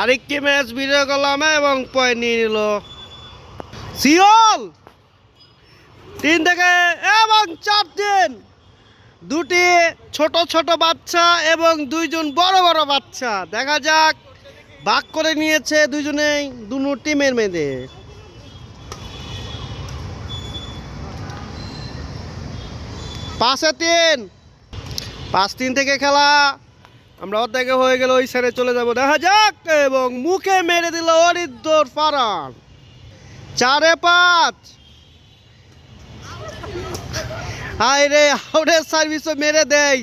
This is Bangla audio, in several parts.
আরেকটি ম্যাচ ভিডিও করলাম এবং পয়েন্ট নিয়ে নিল সিওল। তিন থেকে এবং চার দিন। দুটি ছোট ছোট বাচ্চা এবং দুইজন বড় বড় বাচ্চা। দেখা যাক, ভাগ করে নিয়েছে দুজনেই দুনো টিমের মেয়েদের। পাঁচে তিন। পাঁচ তিন থেকে খেলা। আমরা অর্ধেকে হয়ে গেল ওই সাইডে চলে যাব। দেখা যাক, এবং মুখে মেরে দিল অরিদ্দর ফারান। চারে পাঁচ। হায় রে, আউটের সার্ভিসও মেরে দেয়।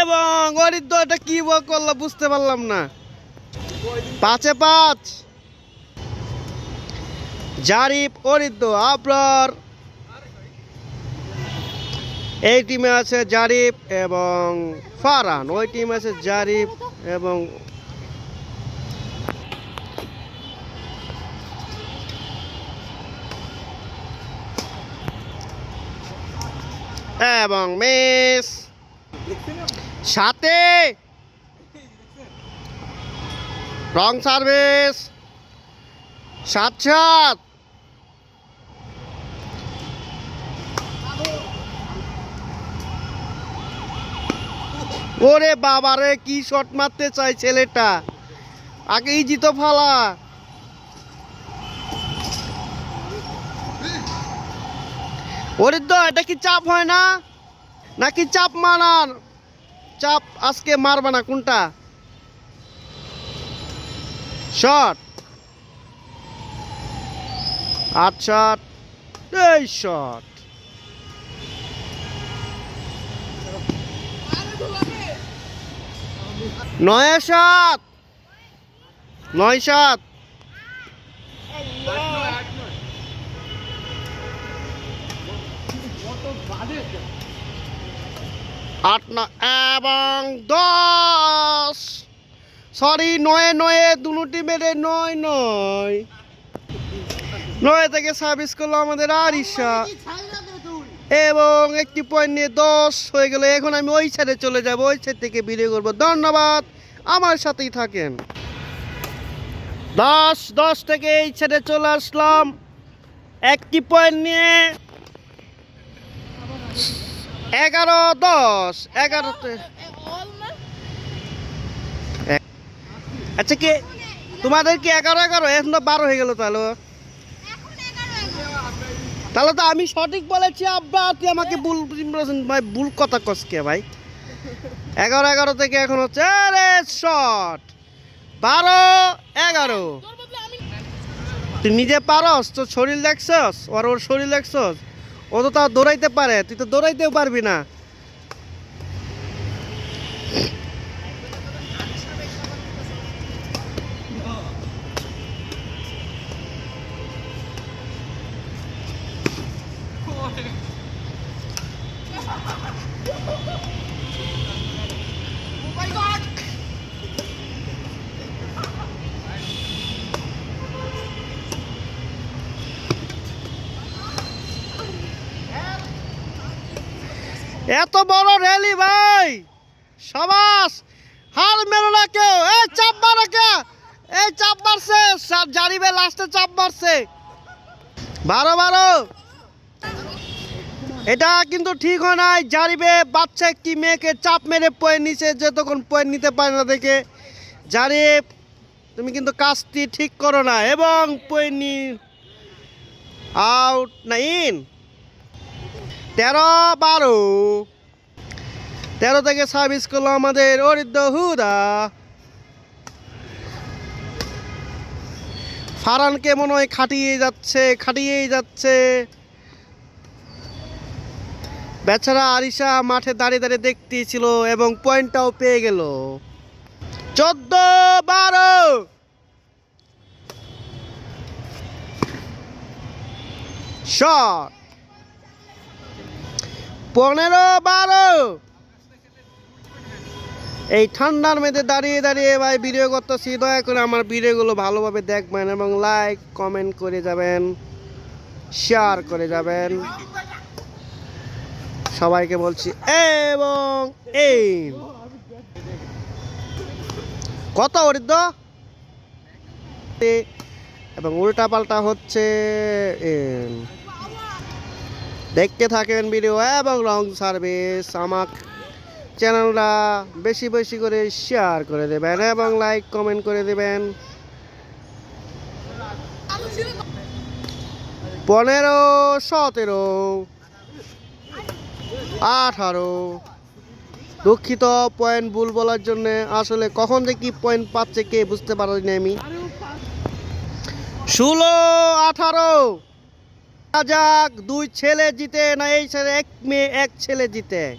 এবং অরিদ্দ এটা কি বল করল বুঝতে পারলাম না। পাঁচে পাঁচ। জারিফ অরিদ্দ আপনার এই টিমে আছে জারিফ এবং ফারান ওই টিমে আছে জারিফ এবং এবং মিস সাথে। রং সার্ভিস সাত সাত ওরে বাবারে, কি শট মারতে চাই ছেলেটা? আগেই জিতো ফালা। ওরে তো এটা কি চাপ হয় না? নাকি চাপ মারার? চাপ আজকে মারবে না, কোনটা? শট আট শট এই শট নয় সাত। নয় সাত। আট ন এবং দশ। সরি নয়ে নয়ে দুটি মেরে নয় নয়। নয় থেকে সার্ভিস করল আমাদের আর আরিশা। এবং একটি পয়েন্ট নিয়ে দশ হয়ে গেল। এখন আমি ওই সাইডে চলে যাব, ওই সাইড থেকে ভিডিও করব। ধন্যবাদ, আমার সাথেই থাকেন। দশ দশ থেকে এই সাইডে চলে আসলাম। একটি পয়েন্ট নিয়ে এগারো, দশ এগারোতে আচ্ছা কি, তোমাদের কি এগারো এগারো? এখন বারো হয়ে গেল তাহলে। তাহলে তো আমি সঠিক বলেছি, আব্বা, তুই আমাকে ভুল ভাই, ভুল কথা কসকে ভাই? এগারো এগারো থেকে এখন হচ্ছে আরে শট বারো, এগারো। তুই নিজে পারস, তোর শরীর দেখছস? ওর ওর শরীর দেখছস? ও তো তাও দৌড়াইতে পারে, তুই তো দৌড়াইতেও পারবি না। এত বড় র্যালি ভাই। সবাস, হার মেরো না কেউ। এই চাপ মারো কে? এই চাপ মারছে। জারিবে লাস্টে চাপ মারছে। বারো বারো। এটা কিন্তু ঠিক হয় নাই। জারিবে বাচ্চা একটি মেয়েকে চাপ মেরে পয়েন্ট নিচে যে তখন পয়েন্ট নিতে পারে না দেখে। জারিব, তুমি কিন্তু কাজটি ঠিক করো না এবং পয়েন্ট নি আউট না ইন। তেরো বারো। তেরো থেকে সার্ভিস করল আমাদের অরিদ্দ হুদা। ফারানকে মনে হয় খাটিয়ে যাচ্ছে, খাটিয়েই যাচ্ছে। বেচারা আরিশা মাঠে দাঁড়িয়ে দাঁড়িয়ে দেখতেছিল এবং পয়েন্টটাও পেয়ে গেল। চোদ্দ বারো। শট। পনেরো বারো। এই ঠান্ডার মধ্যে দাঁড়িয়ে দাঁড়িয়ে ভাই ভিডিও করতেছি, দয়া করে আমার ভিডিওগুলো ভালোভাবে দেখবেন এবং লাইক কমেন্ট করে যাবেন শেয়ার করে যাবেন। সবাইকে বলছি, এবং এই কত অরিদ্র এবং উল্টা পাল্টা হচ্ছে দেখতে থাকেন ভিডিও এবং রং সার্ভিস আমার চ্যানেলটা বেশি বেশি করে শেয়ার করে দেবেন এবং লাইক কমেন্ট করে দেবেন। পনেরো, সতেরো আঠারো। দুঃখিত পয়েন্ট ভুল বলার জন্য। আসলে কখন যে কি পয়েন্ট পাচ্ছে কে বুঝতে পারিনি আমি। ষোলো, আঠারো। যাক, দুই ছেলে জিতে না এই ছেলে, এক মেয়ে, এক ছেলে জিতে।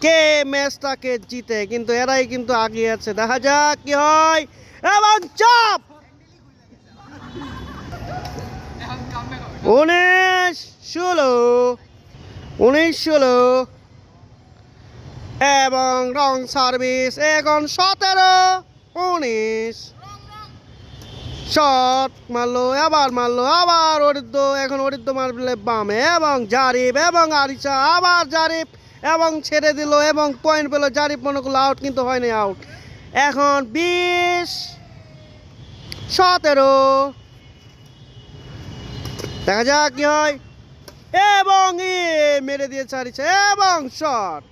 কে ম্যাচটাকে জিতে? কিন্তু এরাই কিন্তু আগে আছে। দেখা যাক কি হয়। এবং চাপ! উনিশ, ষোলো। উনিশ ষোলো। এবং রং সার্ভিস এখন সতেরো। উনিশ। শট মারলো, আবার মারলো, আবার অরিদ্র এখন অরিদ্র মারলে বামে। এবং জারিফ এবং আরিসা আবার জারিফ। এবং ছেড়ে দিল এবং পয়েন্ট পেল। জারিফ মনে করল আউট কিন্তু হয়নি আউট এখন বিশ। সতেরো। দেখা যাক কি হয়। এবং এ মেরে দিয়ে আরিসা এবং শট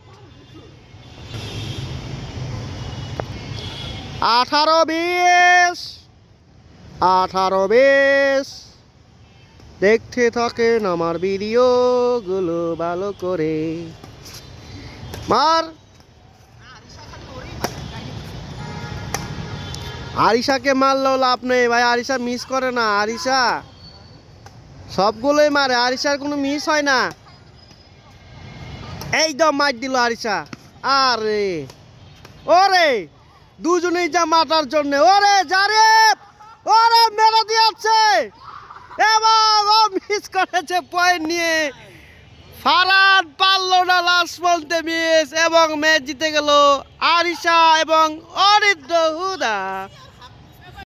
আঠারো বিশ আঠারো বিশ। দেখতে থাকেন আমার ভিডিওগুলো ভালো করে। মার। আরিশাকে মারলেও লাভ নেই ভাই, আরিশা মিস করে না, আরিশা। সবগুলোই মারে, আরিশার কোনো মিস হয় না। একদম মার দিল আরিশা। আরে, ওরে, দুজনেই যা মাটার জন্য। ওরে জারেব ওরে, মেরে দিয়েছে। এবং ও মিস করেছে পয়েন্ট নিয়ে। ফারাদ পারল না লাস্ট বলতে মিস এবং ম্যাচ জিতে গেল আরিসা এবং অরিদ্র হুদা।